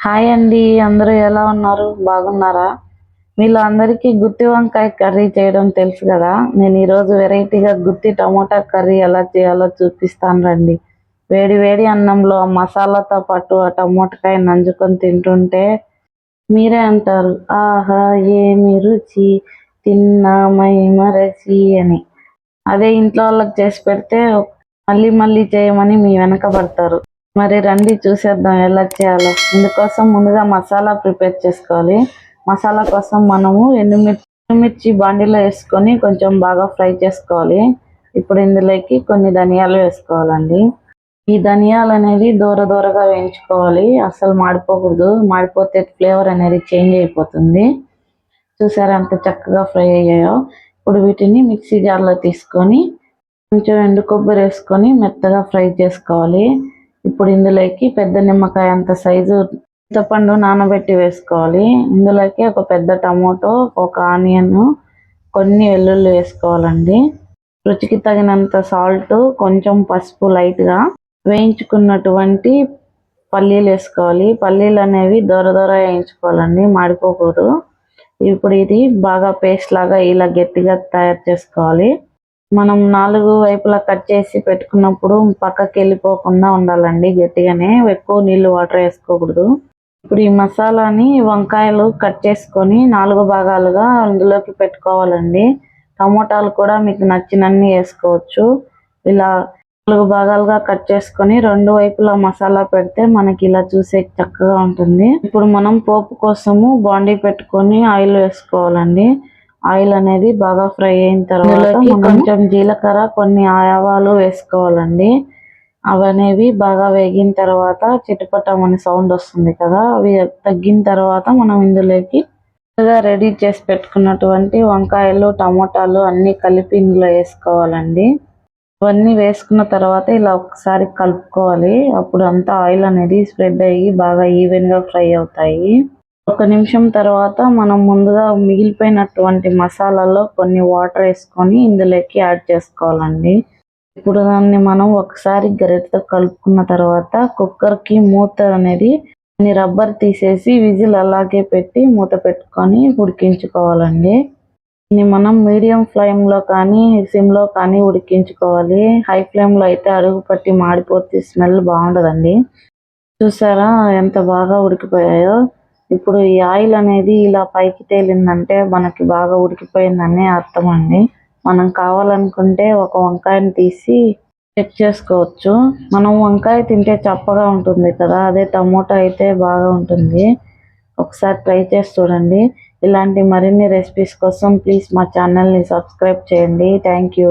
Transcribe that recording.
Hi అండి అందరూ ఎలా ఉన్నారు? బాగున్నారా? వీళ్ళందరికీ గుత్తి వంకాయ కర్రీ చేయడం తెలుసు కదా. నేను ఈరోజు వెరైటీగా గుత్తి టమోటా కర్రీ ఎలా చేయాలో చూపిస్తాను రండి. వేడి వేడి అన్నంలో ఆ మసాలాతో పాటు ఆ టమోటాకాయ నంజుకొని తింటుంటే మీరే అంటారు ఆహా ఏమి రుచి తిన్నామై మరచి అని. అదే ఇంట్లో వాళ్ళకి చేసి పెడితే మళ్ళీ మళ్ళీ చేయమని మీ వెనక పడతారు. మరి రండి చూసేద్దాం ఎలా చేయాలో. ఇందుకోసం ముందుగా మసాలా ప్రిపేర్ చేసుకోవాలి. మసాలా కోసం మనము ఎండుమిర్చి ఎండుమిర్చి బాండీలో వేసుకొని కొంచెం బాగా ఫ్రై చేసుకోవాలి. ఇప్పుడు ఇందులోకి కొన్ని ధనియాలు వేసుకోవాలండి. ఈ ధనియాలు అనేది దూర దూరగా వేయించుకోవాలి. అసలు మాడిపోకూడదు. మాడిపోతే ఫ్లేవర్ అనేది చేంజ్ అయిపోతుంది. చూసారా అంత చక్కగా ఫ్రై అయ్యాయో. ఇప్పుడు వీటిని మిక్సీ జార్లో తీసుకొని కొంచెం ఎండు కొబ్బరి వేసుకొని మెత్తగా ఫ్రై చేసుకోవాలి. ఇప్పుడు ఇందులోకి పెద్ద నిమ్మకాయ అంత సైజు చింతపండు నానబెట్టి వేసుకోవాలి. ఇందులోకి ఒక పెద్ద టమోటో ఒక ఆనియన్ కొన్ని వెల్లుల్లి వేసుకోవాలండి. రుచికి తగినంత సాల్ట్ కొంచెం పసుపు లైట్గా వేయించుకున్నటువంటి పల్లీలు వేసుకోవాలి. పల్లీలు అనేవి దొర దొర వేయించుకోవాలండి మాడిపోకూడదు. ఇప్పుడు ఇది బాగా పేస్ట్ లాగా ఇలా గట్టిగా తయారు చేసుకోవాలి. మనం నాలుగు వైపులా కట్ చేసి పెట్టుకున్నప్పుడు పక్కకి వెళ్ళిపోకుండా ఉండాలండి గట్టిగానే. ఎక్కువ నీళ్ళు వాటర్ వేసుకోకూడదు. ఇప్పుడు ఈ మసాలాని వంకాయలు కట్ చేసుకొని నాలుగు భాగాలుగా అందులోకి పెట్టుకోవాలండి. టమోటాలు కూడా మీకు నచ్చినన్ని వేసుకోవచ్చు. ఇలా నాలుగు భాగాలుగా కట్ చేసుకొని రెండు వైపులా మసాలా పెడితే మనకి ఇలా చూసే చక్కగా ఉంటుంది. ఇప్పుడు మనం పోపు కోసము బాండీ పెట్టుకొని ఆయిల్ వేసుకోవాలండి. ఆయిల్ అనేది బాగా ఫ్రై అయిన తర్వాత కొంచెం జీలకర్ర కొన్ని ఆవాలు వేసుకోవాలండి. అవి అనేవి బాగా వేగిన తర్వాత చిటపటమని సౌండ్ వస్తుంది కదా అవి తగ్గిన తర్వాత మనం ఇందులోకి రెడీ చేసి పెట్టుకున్నటువంటి వంకాయలు టమోటాలు అన్ని కలిపి ఇందులో వేసుకోవాలండి. ఇవన్నీ వేసుకున్న తర్వాత ఇలా ఒకసారి కలుపుకోవాలి. అప్పుడు అంతా ఆయిల్ అనేది స్ప్రెడ్ అయ్యి బాగా ఈవెన్గా ఫ్రై అవుతాయి. ఒక నిమిషం తర్వాత మనం ముందుగా మిగిలిపోయినటువంటి మసాలాలో కొన్ని వాటర్ వేసుకొని ఇందులోకి యాడ్ చేసుకోవాలండి. ఇప్పుడు దాన్ని మనం ఒకసారి గరిటతో కలుపుకున్న తర్వాత కుక్కర్కి మూత అనేది రబ్బర్ తీసేసి విజిల్ అలాగే పెట్టి మూత పెట్టుకొని ఉడికించుకోవాలండి. దీన్ని మనం మీడియం ఫ్లేమ్లో కానీ సిమ్లో కానీ ఉడికించుకోవాలి. హై ఫ్లేమ్లో అయితే అడుగు పట్టి మాడిపోతే స్మెల్ బాగుండదండి. చూసారా ఎంత బాగా ఉడికిపోయాయో? ఇప్పుడు ఈ ఆయిల్ అనేది ఇలా పైకి తేలిందంటే మనకి బాగా ఉడికిపోయిందని అర్థం అండి మనం కావాలనుకుంటే ఒక వంకాయని తీసి చెక్ చేసుకోవచ్చు. మనం వంకాయ తింటే చప్పగా ఉంటుంది కదా అదే టమోటా అయితే బాగా ఉంటుంది. ఒకసారి ట్రై చేసి చూడండి. ఇలాంటి మరిన్ని రెసిపీస్ కోసం ప్లీజ్ మా ఛానల్ని సబ్స్క్రైబ్ చేయండి. Thank you.